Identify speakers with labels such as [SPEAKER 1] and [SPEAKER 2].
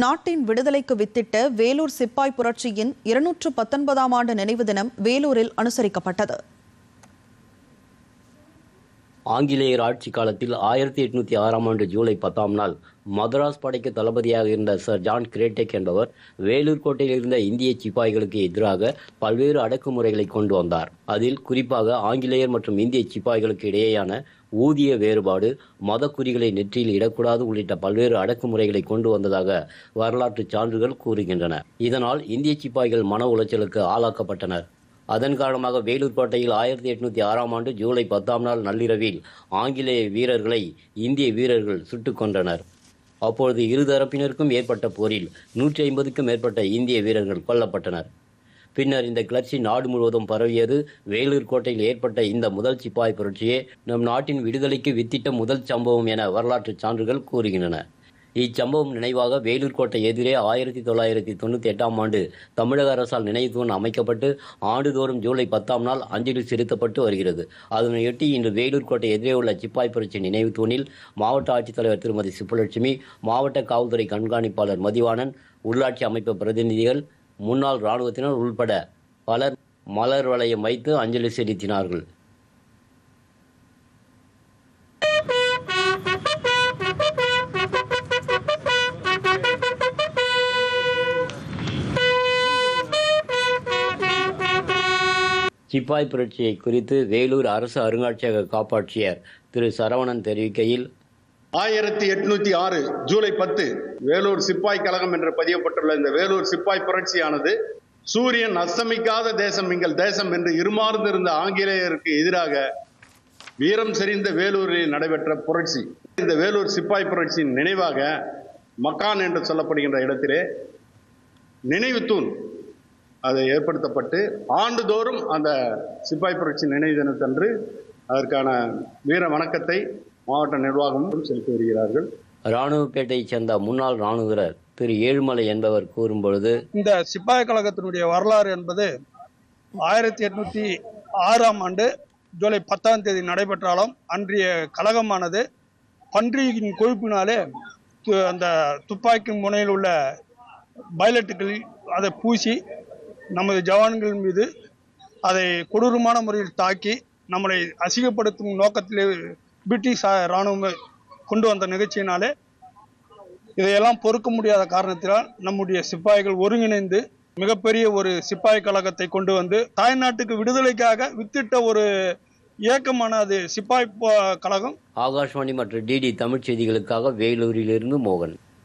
[SPEAKER 1] நாட்டின் விடுதலைக்கு வித்திட்ட வேலூர் சிப்பாய் புரட்சியின் இருநூற்று பத்தொன்பதாம் ஆண்டு நினைவு தினம் வேலூரில் அனுசரிக்கப்பட்டது.
[SPEAKER 2] ஆங்கிலேயர் ஆட்சி காலத்தில் ஆயிரத்தி எட்நூத்தி ஆறாம் ஆண்டு ஜூலை பத்தாம் நாள் மதராஸ் படைக்கு தளபதியாக இருந்த சர் ஜான் கிரேட்டெக் என்பவர் வேலூர் கோட்டையில் இருந்த இந்திய சிப்பாய்களுக்கு எதிராக பல்வேறு அடக்குமுறைகளை கொண்டு வந்தார். அதில் குறிப்பாக ஆங்கிலேயர் மற்றும் இந்திய சிப்பாய்களுக்கு இடையேயான ஊதிய வேறுபாடு மதக்குறிகளை நெற்றியில் இடக்கூடாது உள்ளிட்ட பல்வேறு அடக்குமுறைகளை கொண்டு வந்ததாக வரலாற்று சான்றுகள் கூறுகின்றன. இதனால் இந்திய சிப்பாய்கள் மன உளைச்சலுக்கு ஆளாக்கப்பட்டனர். அதன் காரணமாக வேலூர் கோட்டையில் ஆயிரத்தி எட்நூத்தி ஆறாம் ஆண்டு ஜூலை பத்தாம் நாள் நள்ளிரவில் ஆங்கிலேய வீரர்களை இந்திய வீரர்கள் சுட்டுக் கொன்றனர். அப்பொழுது இருதரப்பினருக்கும் ஏற்பட்ட போரில் நூற்றி ஐம்பதுக்கும் மேற்பட்ட இந்திய வீரர்கள் கொல்லப்பட்டனர். பின்னர் இந்த கிளர்ச்சி நாடு முழுவதும் பரவியது. வேலூர் கோட்டையில் ஏற்பட்ட இந்த முதல் சிப்பாய் புரட்சியே நம் நாட்டின் விடுதலைக்கு வித்திட்ட முதல் சம்பவம் என வரலாற்று சான்றுகள் கூறுகின்றன. இச்சம்பவம் நினைவாக வேலூர் கோட்டை எதிரே ஆயிரத்தி தொள்ளாயிரத்தி தொண்ணூற்றி எட்டாம் ஆண்டு தமிழக அரசால் நினைவு தூண் அமைக்கப்பட்டு ஆண்டுதோறும் ஜூலை பத்தாம் நாள் அஞ்சலி செலுத்தப்பட்டு வருகிறது. அதனையொட்டி இன்று வேலூர் கோட்டை எதிரே உள்ள சிப்பாய் புரட்சி நினைவு தூணில் மாவட்ட ஆட்சித்தலைவர் திருமதி சுப்புலட்சுமி மாவட்ட காவல்துறை கண்காணிப்பாளர் மதிவாணன் உள்ளாட்சி அமைப்பு பிரதிநிதிகள் முன்னாள் இராணுவத்தினர் உள்பட பலர் மலர் வளையம் வைத்து அஞ்சலி செலுத்தினார்கள். சிப்பாய் புரட்சியை குறித்து வேலூர் அரசு அருங்காட்சியக காப்பாட்சியர் திரு சரவணன் தெரிவிக்கையில்
[SPEAKER 3] ஆயிரத்தி எட்நூத்தி ஆறு ஜூலை பத்து வேலூர் சிப்பாய் கழகம் என்று பதியப்பட்டுள்ள இந்த வேலூர் சிப்பாய் புரட்சியானது சூரியன் அஸ்தமிக்காத தேசம் எங்கள் தேசம் என்று இருமார்ந்திருந்த ஆங்கிலேயருக்கு எதிராக வீரம் செறிந்த வேலூரில் நடைபெற்ற புரட்சி. இந்த வேலூர் சிப்பாய் புரட்சியின் நினைவாக மக்கான் என்று சொல்லப்படுகின்ற இடத்திலே நினைவு தூண் அது ஏற்படுத்தப்பட்டு ஆண்டுதோறும் அந்த சிப்பாய் புரட்சி நினைவு தினத்தன்று அதற்கான வீர வணக்கத்தை மாவட்ட நிர்வாகமும் செலுத்தி வருகிறார்கள்.
[SPEAKER 2] இராணுவப்பேட்டையைச் சேர்ந்த முன்னாள் இராணுவ வீரர் திரு ஏழுமலை என்பவர் கூறும்பொழுது
[SPEAKER 4] இந்த சிப்பாய் கழகத்தினுடைய வரலாறு என்பது ஆயிரத்தி எட்நூத்தி ஆறாம் ஆண்டு ஜூலை பத்தாம் தேதி நடைபெற்றாலும் அன்றைய கழகமானது பன்றியின் கொழுப்பினாலே து- அந்த துப்பாக்கி முனையில் உள்ள பைலட்டுகளில் அதை பூசி நமது ஜவான்கள் மீது அதை கொடூரமான முறையில் தாக்கி நம்மளை அசிங்கப்படுத்தும் நோக்கத்திலே பிரிட்டிஷ் இராணுவம் கொண்டு வந்த நிகழ்ச்சியினாலே இதையெல்லாம் பொறுக்க முடியாத காரணத்தினால் நம்முடைய சிப்பாய்கள் ஒருங்கிணைந்து மிகப்பெரிய ஒரு சிப்பாய் கழகத்தை கொண்டு வந்து தாய்நாட்டுக்கு விடுதலைக்காக வித்திட்ட ஒரு இயக்கமான அது சிப்பாய் கழகம்.
[SPEAKER 2] ஆகாஷ்வாணி மற்றும் டிடி தமிழ் செய்திகளுக்காக வேலூரிலிருந்து மோகன்.